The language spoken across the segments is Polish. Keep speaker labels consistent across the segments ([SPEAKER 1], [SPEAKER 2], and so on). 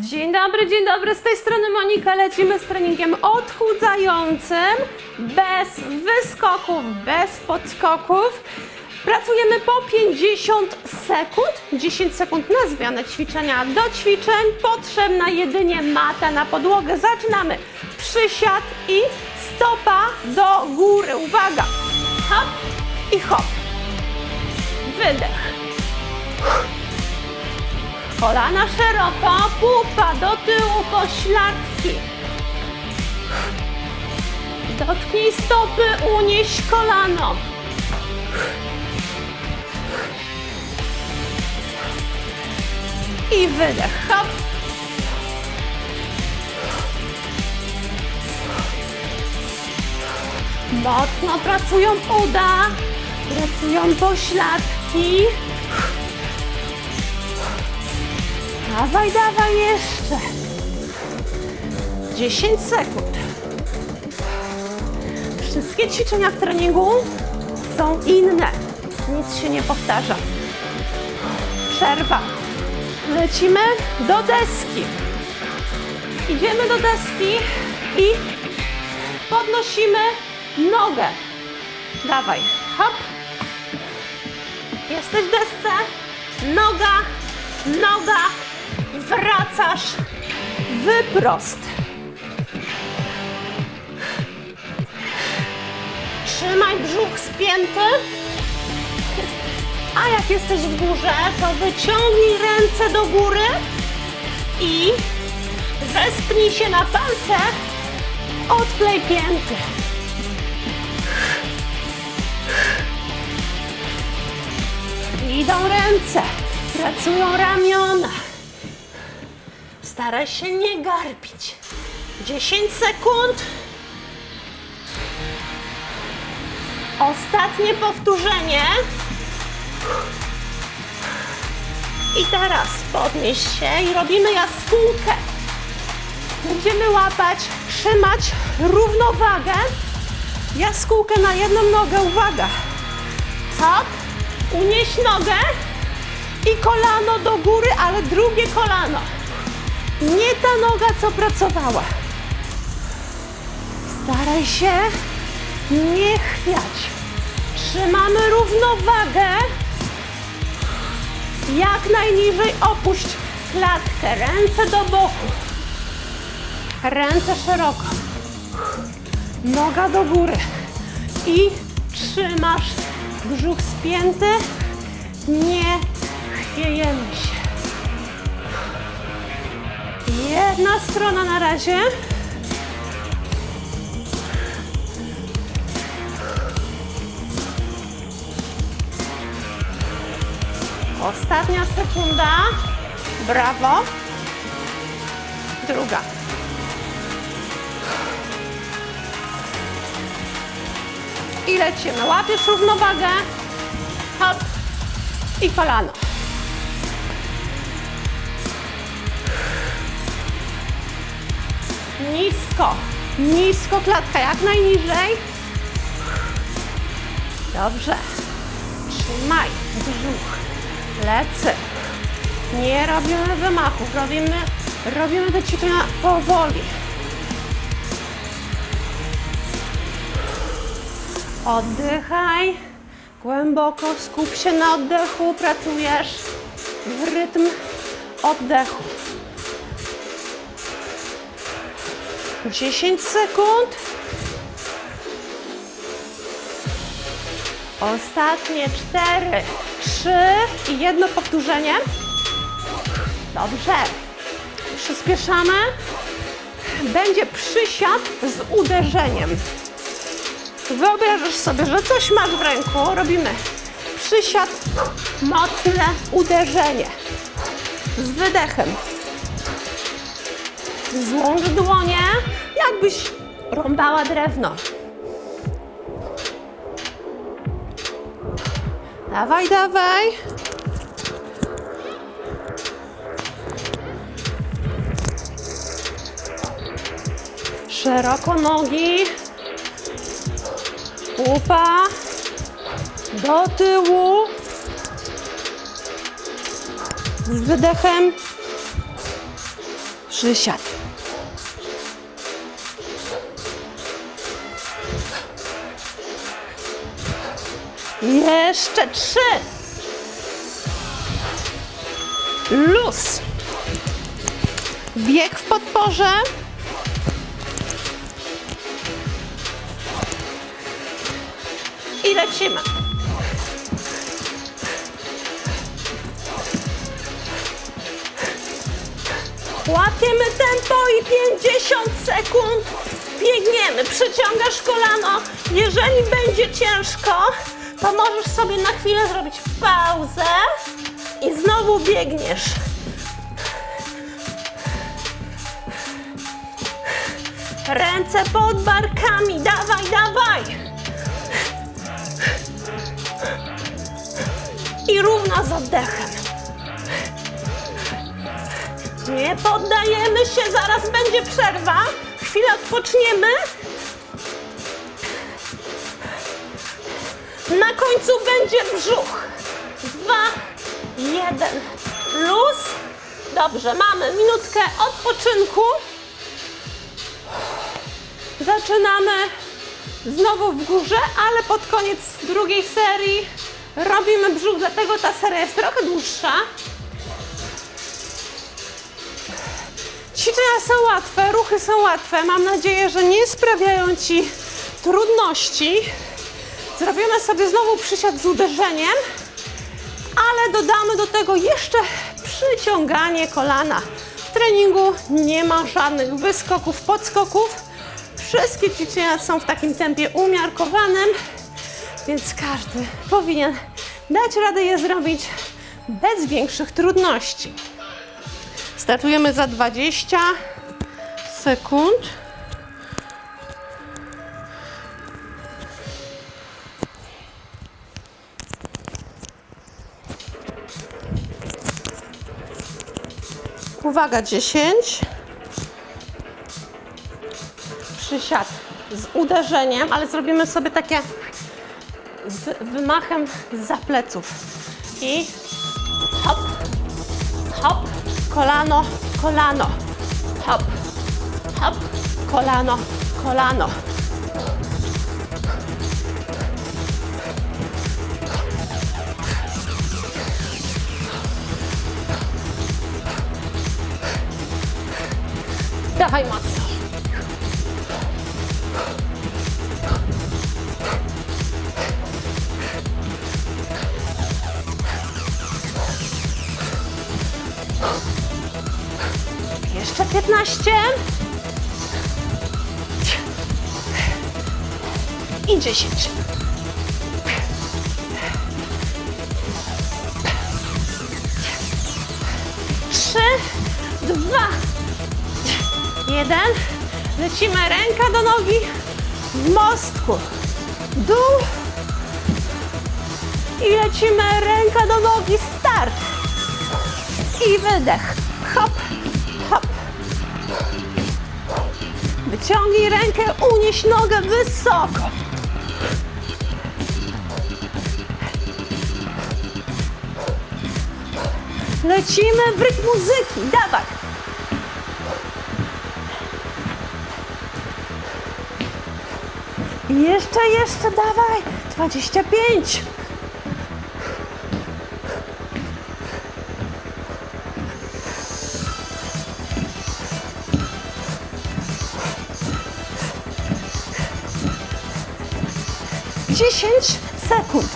[SPEAKER 1] Dzień dobry, dzień dobry, z tej strony Monika. Lecimy z treningiem odchudzającym, bez wyskoków, bez podskoków. Pracujemy po 50 sekund, 10 sekund na zmianę ćwiczenia. Do ćwiczeń potrzebna jedynie mata na podłogę. Zaczynamy. Przysiad i stopa do góry. Uwaga. Hop i hop. Wydech. Kolana szeroko, pupa do tyłu, pośladki. Dotknij stopy, unieś kolano. I wydech. Hop. Mocno pracują uda, pracują pośladki. Dawaj, dawaj jeszcze. 10 sekund. Wszystkie ćwiczenia w treningu są inne. Nic się nie powtarza. Przerwa. Lecimy do deski. Idziemy do deski i podnosimy nogę. Dawaj. Hop. Jesteś w desce. Noga, noga. Wracasz. Wyprost. Trzymaj brzuch spięty. A jak jesteś w górze, to wyciągnij ręce do góry i wespnij się na palce. Odklej pięty. Idą ręce, pracują ramiona. Staraj się nie garbić. 10 sekund. Ostatnie powtórzenie. I teraz podnieś się i robimy jaskółkę. Będziemy łapać, trzymać równowagę. Jaskółkę na jedną nogę, uwaga. Hop, unieś nogę i kolano do góry, ale drugie kolano. Nie ta noga, co pracowała. Staraj się nie chwiać. Trzymamy równowagę. Jak najniżej opuść klatkę. Ręce do boku. Ręce szeroko. Noga do góry. I trzymasz brzuch spięty. Nie chwiejemy się. Jedna strona na razie. Ostatnia sekunda. Brawo. Druga. I lecimy. Łapiesz równowagę. Hop. I kolano. Nisko. Nisko klatka, jak najniżej. Dobrze. Trzymaj brzuch. Plecy. Nie robimy wymachów, robimy, robimy te ćwiczenia powoli. Oddychaj głęboko, skup się na oddechu, pracujesz w rytm oddechu. 10 sekund. Ostatnie 4, 3 i jedno powtórzenie. Dobrze. Przyspieszamy. Będzie przysiad z uderzeniem. Wyobrażasz sobie, że coś masz w ręku. Robimy przysiad, mocne uderzenie. Z wydechem. Złącz dłonie, jakbyś rąbała drewno. Dawaj, dawaj. Szeroko nogi. Pupa. Do tyłu. Z wydechem Przysiad. Jeszcze trzy. Luz. Bieg w podporze. I lecimy. Łapiemy tempo i 50 sekund biegniemy. Przyciągasz kolano. Jeżeli będzie ciężko, to możesz sobie na chwilę zrobić pauzę i znowu biegniesz. Ręce pod barkami. Dawaj, dawaj. I równo z oddechem. Nie poddajemy się, zaraz będzie przerwa. Chwilę odpoczniemy. Końcu będzie brzuch. Dwa, jeden. Luz. Dobrze, mamy minutkę odpoczynku. Zaczynamy znowu w górze, ale pod koniec drugiej serii robimy brzuch, dlatego ta seria jest trochę dłuższa. Ćwiczenia są łatwe, ruchy są łatwe. Mam nadzieję, że nie sprawiają Ci trudności. Zrobimy sobie znowu przysiad z uderzeniem, ale dodamy do tego jeszcze przyciąganie kolana. W treningu nie ma żadnych wyskoków, podskoków. Wszystkie ćwiczenia są w takim tempie umiarkowanym, więc każdy powinien dać radę je zrobić bez większych trudności. Startujemy za 20 sekund. Uwaga, 10. Przysiad z uderzeniem, ale zrobimy sobie takie z wymachem za pleców. I hop, hop, kolano, kolano, hop, hop, kolano, kolano. Dawaj mocno. Jeszcze 15. I 10. jeden. Lecimy ręka do nogi w mostku. Dół. I lecimy ręka do nogi, start. I wydech. Hop, hop. Wyciągnij rękę, unieś nogę wysoko. Lecimy w rytm muzyki, dawaj. Jeszcze, jeszcze, dawaj. 25. Dziesięć sekund.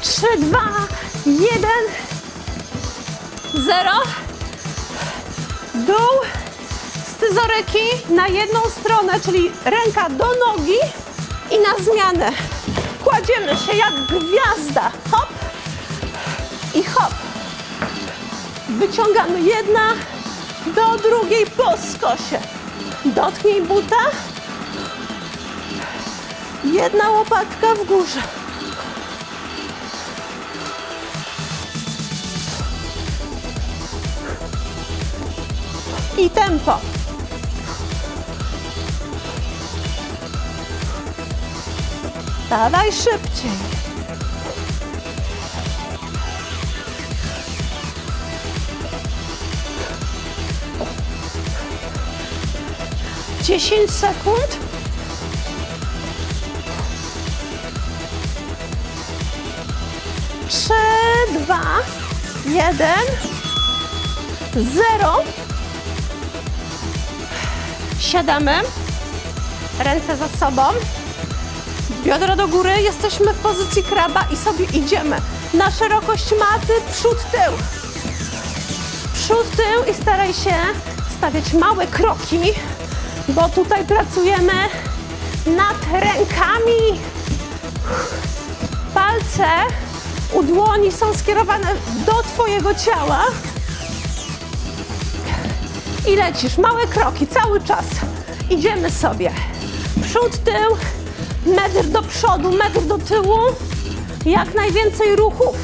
[SPEAKER 1] Trzy, dwa, jeden, zero. Dół. Scyzoryki na jedną stronę, czyli ręka do nogi i na zmianę. Kładziemy się jak gwiazda. Hop i hop. Wyciągamy jedna do drugiej po skosie. Dotknij buta. Jedna łopatka w górze. I tempo. Siadaj szybciej. Dziesięć sekund. Trzy, dwa, jeden, zero. Siadamy. Ręce za sobą. Biodra do góry. Jesteśmy w pozycji kraba i sobie idziemy. Na szerokość maty, przód, tył. Przód, tył i staraj się stawiać małe kroki, bo tutaj pracujemy nad rękami. Palce u dłoni są skierowane do Twojego ciała. I lecisz, małe kroki, cały czas. Idziemy sobie. Przód, tył, metr do przodu, metr do tyłu. Jak najwięcej ruchów.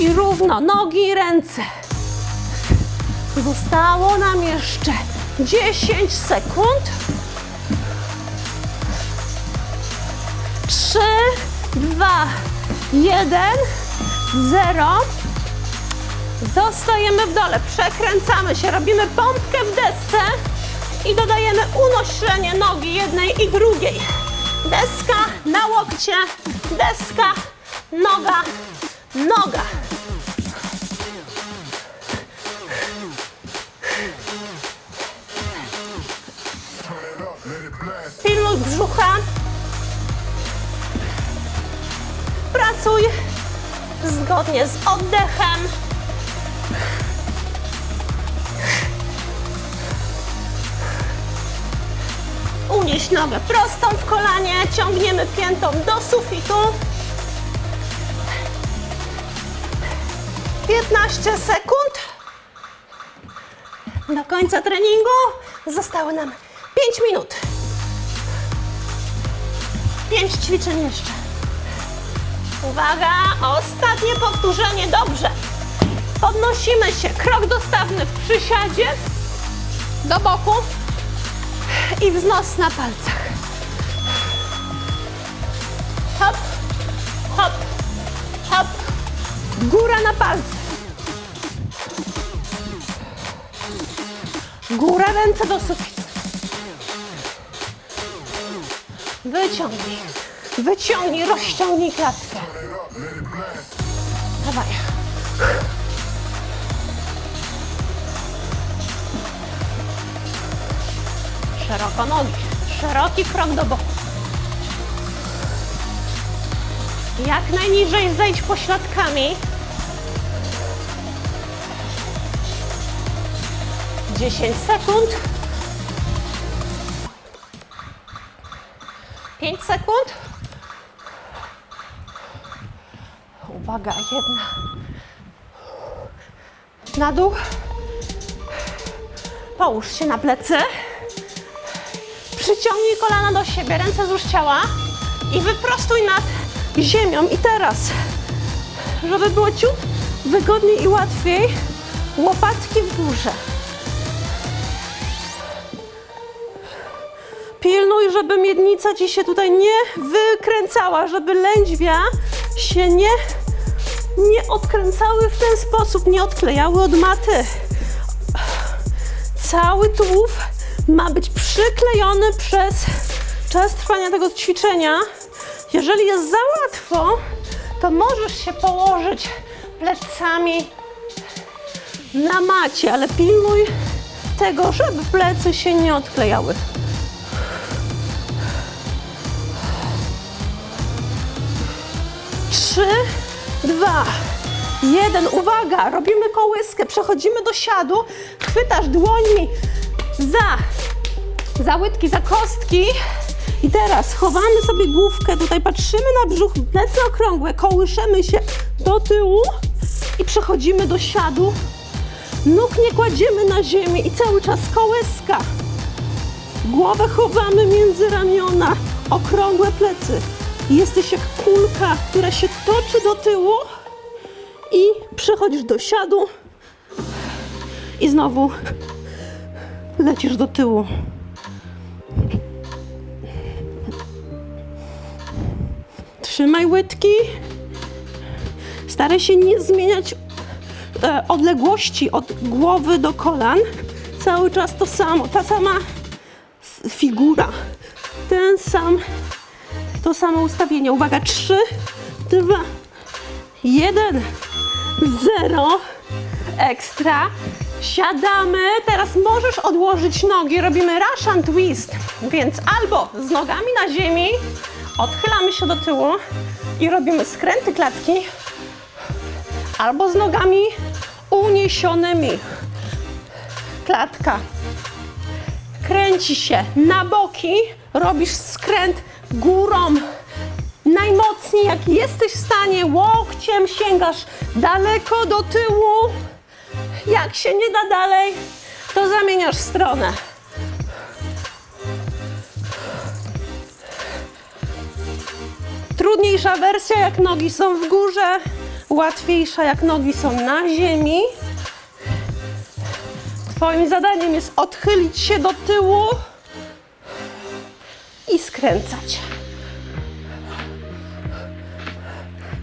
[SPEAKER 1] I równo, nogi i ręce. Zostało nam jeszcze 10 sekund. 3, 2, 1, 0. Zostajemy w dole, przekręcamy się, robimy pompkę w desce i dodajemy unoszenie nogi jednej i drugiej. Deska na łokcie, deska, noga, noga. Pilnuj brzucha. Pracuj zgodnie z oddechem. Unieś nogę prostą w kolanie, ciągniemy piętą do sufitu. 15 sekund. Do końca treningu zostały nam 5 minut. 5 ćwiczeń jeszcze. Uwaga, ostatnie powtórzenie, dobrze. Podnosimy się, krok dostawny w przysiadzie, do boku i wznos na palcach. Hop, hop, hop, góra na palce. Góra, ręce do sufitu. Wyciągnij, wyciągnij, rozciągnij klatkę. Dawaj. Szeroko nogi, szeroki krok do boku. Jak najniżej zejdź pośladkami. 10 sekund. 5 sekund. Uwaga, jedna. Na dół. Połóż się na plecy. Przyciągnij kolana do siebie, ręce wzdłuż ciała i wyprostuj nad ziemią. I teraz, żeby było ciut wygodniej i łatwiej, łopatki w górze. Pilnuj, żeby miednica ci się tutaj nie wykręcała, żeby lędźwia się nie, nie odkręcały w ten sposób, nie odklejały od maty. Cały tułów ma być przyklejony przez czas trwania tego ćwiczenia. Jeżeli jest za łatwo, to możesz się położyć plecami na macie, ale pilnuj tego, żeby plecy się nie odklejały. Trzy, dwa, jeden. Uwaga, robimy kołyskę, przechodzimy do siadu, chwytasz dłońmi za, za łydki, za kostki i teraz chowamy sobie główkę, tutaj patrzymy na brzuch, plecy okrągłe, kołyszemy się do tyłu i przechodzimy do siadu. Nóg nie kładziemy na ziemię i cały czas kołyska. Głowę chowamy między ramiona, okrągłe plecy. Jesteś jak kulka, która się toczy do tyłu i przechodzisz do siadu i znowu lecisz do tyłu. Trzymaj łydki. Staraj się nie zmieniać e, odległości od głowy do kolan. Cały czas to samo, ta sama figura, ten sam, to samo ustawienie. Uwaga, 3, 2, 1, 0. Ekstra. Siadamy. Teraz możesz odłożyć nogi. Robimy Russian twist. Więc albo z nogami na ziemi, odchylamy się do tyłu i robimy skręty klatki, albo z nogami uniesionymi. Klatka kręci się na boki, robisz skręt górą. Najmocniej, jak jesteś w stanie, łokciem sięgasz daleko do tyłu. Jak się nie da dalej, to zamieniasz stronę. Trudniejsza wersja, jak nogi są w górze, łatwiejsza, jak nogi są na ziemi. Twoim zadaniem jest odchylić się do tyłu i skręcać.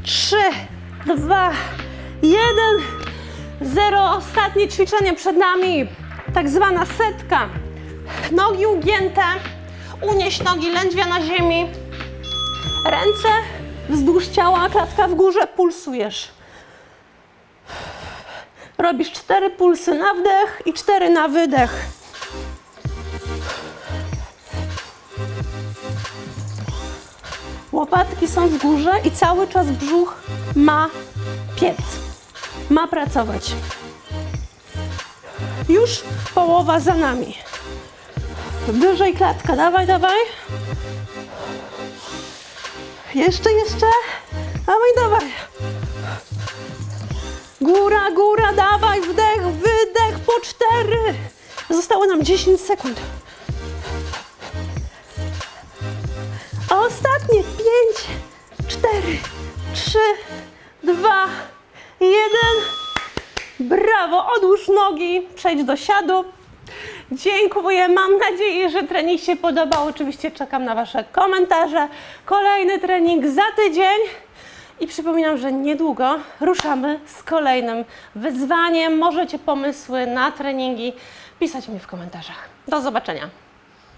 [SPEAKER 1] Trzy, dwa, jeden, zero. Ostatnie ćwiczenie przed nami. Tak zwana setka. Nogi ugięte. Unieś nogi lędźwia na ziemi. Ręce wzdłuż ciała, klatka w górze. Pulsujesz. Robisz cztery pulsy na wdech i cztery na wydech. Łopatki są w górze i cały czas brzuch ma piec. Ma pracować. Już połowa za nami. Wyżej klatka, dawaj, dawaj. Jeszcze, jeszcze. Dawaj, dawaj. Góra, góra, dawaj, wdech, wydech po cztery. Zostało nam 10 sekund. Ostatnie 5, 4, 3, 2, 1. Brawo, odłóż nogi, przejdź do siadu. Dziękuję, mam nadzieję, że trening się podobał. Oczywiście czekam na Wasze komentarze. Kolejny trening za tydzień. I przypominam, że niedługo ruszamy z kolejnym wyzwaniem. Możecie pomysły na treningi pisać mi w komentarzach. Do zobaczenia.